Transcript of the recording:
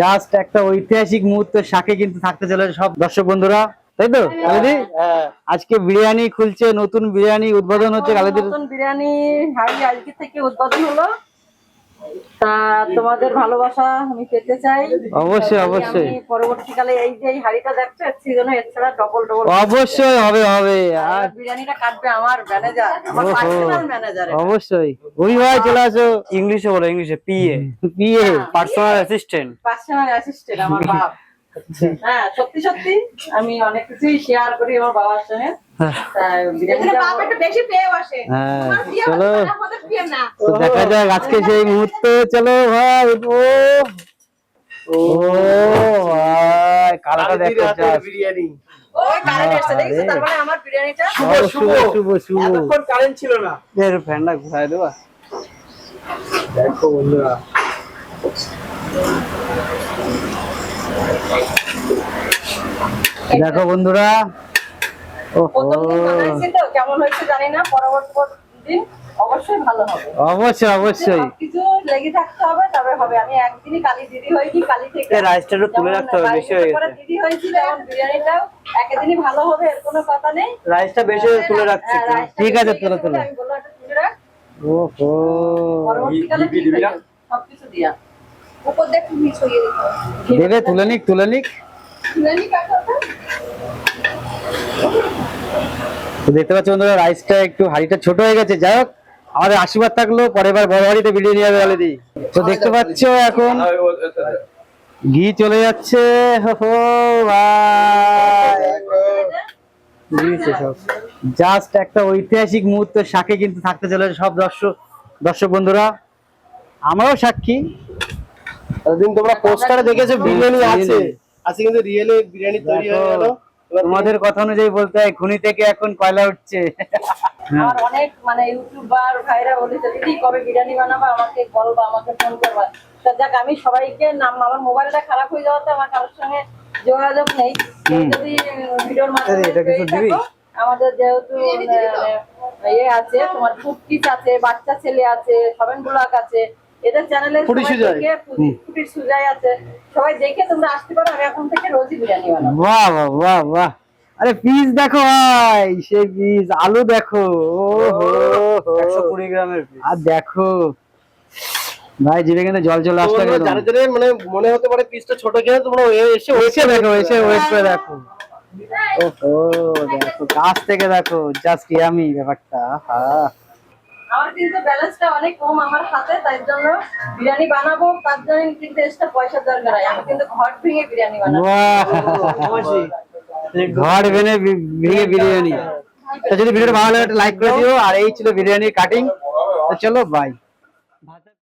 Just একটা ঐতিহাসিক মুহূর্তের সাথে কিন্তু থাকতে চলেছে সব দর্শক বন্ধুরা, তাই তো আজকে বিরিয়ানি খুলছে, নতুন বিরিয়ানি উদ্বোধন হচ্ছে নতুন বিরিয়ানি আজকে থেকে উদ্বোধন হলো। তা তোমাদের ভালোবাসা আমি পেতে চাই। অবশ্যই, অবশ্যই। পরবর্তীকালে এই যে এই হাড়িটা দেখছ এর সিজনে এর ছাড়া ডবল ডবল অবশ্যই হবে হবে। আর বিরিয়ানিটা কাটবে আমার ম্যানেজার আমার পার্সোনাল ম্যানেজার অবশ্যই। ওই ভাই চলে আসো। ইংলিশে বলো ইংলিশে PA PA personal assistant personal assistant আমার বাপ। হ্যাঁ সত্যি সত্যি আমি অনেক কিছুই শেয়ার করি আমার বাবার সঙ্গে। হ্যাঁ। প্রিয় চলো। দেখা যাক আজকে সেই মুহূর্ত চলো ভাই ও। ও ভাই কালারটা দেখো বিরিয়ানি। ওই কারেন্ট পরবর্তী দিন অবশ্যই অবশ্যই অবশ্যই। লেগে থাকতে হবে তবে হবে। আমি একদিনই কালি দিদি হয়েছি কালি থেকে রাইসটা একটু তুলে রাখতে হবে, বেশি হয়ে গেছে। দিদি হয়েছি যেমন বিরিয়ানিটাও একদিনই ভালো হবে এর কোনো কথা নেই। রাইসটা বেশি তুলে রাখছি হ্যাঁ, ঠিক আছে, বেশি তুলো, তুলো। গেছে বলে আমি বললাম একটা তুলে রাখ। ওহো। পরবর্তীকালে সবকিছু দিয়া। উপর দিতে দেবে তুলে নিক তুলে নিক। দেখতে পাচ্ছ বন্ধুরা রাইসটা একটু হাঁড়িটা ছোট হয়ে গেছে। যাই হোক আমাদের আশীর্বাদ থাকল পরের বার বড় হাঁড়িতে বিরিয়ানি হবে অলরেডি তো দেখতে পাচ্ছ এখন ঘি চলে যাচ্ছে। হো জাস্ট একটা ঐতিহাসিক মুহূর্ত সাথে কিন্তু থাকতে চলেছে সব দর্শক দর্শক বন্ধুরা। আমরাও সাক্ষী। তোমরা পোস্টারে দেখেছ বিরিয়ানি। আছে। আজকে কিন্তু রিয়েলি বিরিয়ানি তৈরি হয়ে গেল তোমাদের কথা অনুযায়ী বলতে হয় খুনি থেকে এখন কয়লা উঠছে? আমার অনেক মানে ইউটিউবার ভাইরা বলেছে দিদি কবে বিরিয়ানি বানাবা? আমাকে বলবা আমাকে ফোন করবা। তা যাক আমি সবাইকে নাম আমার মোবাইলটা খারাপ হয়ে যাওয়াতে আমার কারোর সঙ্গে যোগাযোগ নেই। যদি ভিডিওর মাধ্যমে এটা কিছু দিবি? আমাদের যেহেতু ইয়ে আছে তোমার আছে বাচ্চা ছেলে আছে সবেন ব্লক আছে এদের চ্যানেলে। ফুটির সুজাই আছে। সবাই দেখে তোমরা আসতে পারো আমি এখন থেকে রোজই বিরিয়ানি বানাবো। বাহ বাহ বাহ বাহ। আরে পিস দেখো ভাই সেই পিস আলু দেখো। একশো কুড়ি গ্রামের আর দেখো ভাই জিভে কিন্তু জল চলে আসতে গেল। মানে মনে হতে পারে পিসটা ছোট খেয়ে তোমরা এসে এসে দেখো এসে ওয়েট করে দেখো। ওহো দেখো কাছ থেকে দেখো জাস্ট ইয়ামি ব্যাপারটা হ্যাঁ আমার কিন্তু ব্যালেন্সটা অনেক কম আমার হাতে তাই জন্য বিরিয়ানি বানাবো তার জন্য কিন্তু এক্সট্রা পয়সার দরকার হয়। আমি কিন্তু ঘর ভেঙে বিরিয়ানি বানাবো। ঘর ভেঙে ভেঙে বিরিয়ানি। তো যদি ভিডিওটা ভালো লাগে লাইক করে দিও। আর এই ছিল বিরিয়ানির কাটিং তো চলো বাই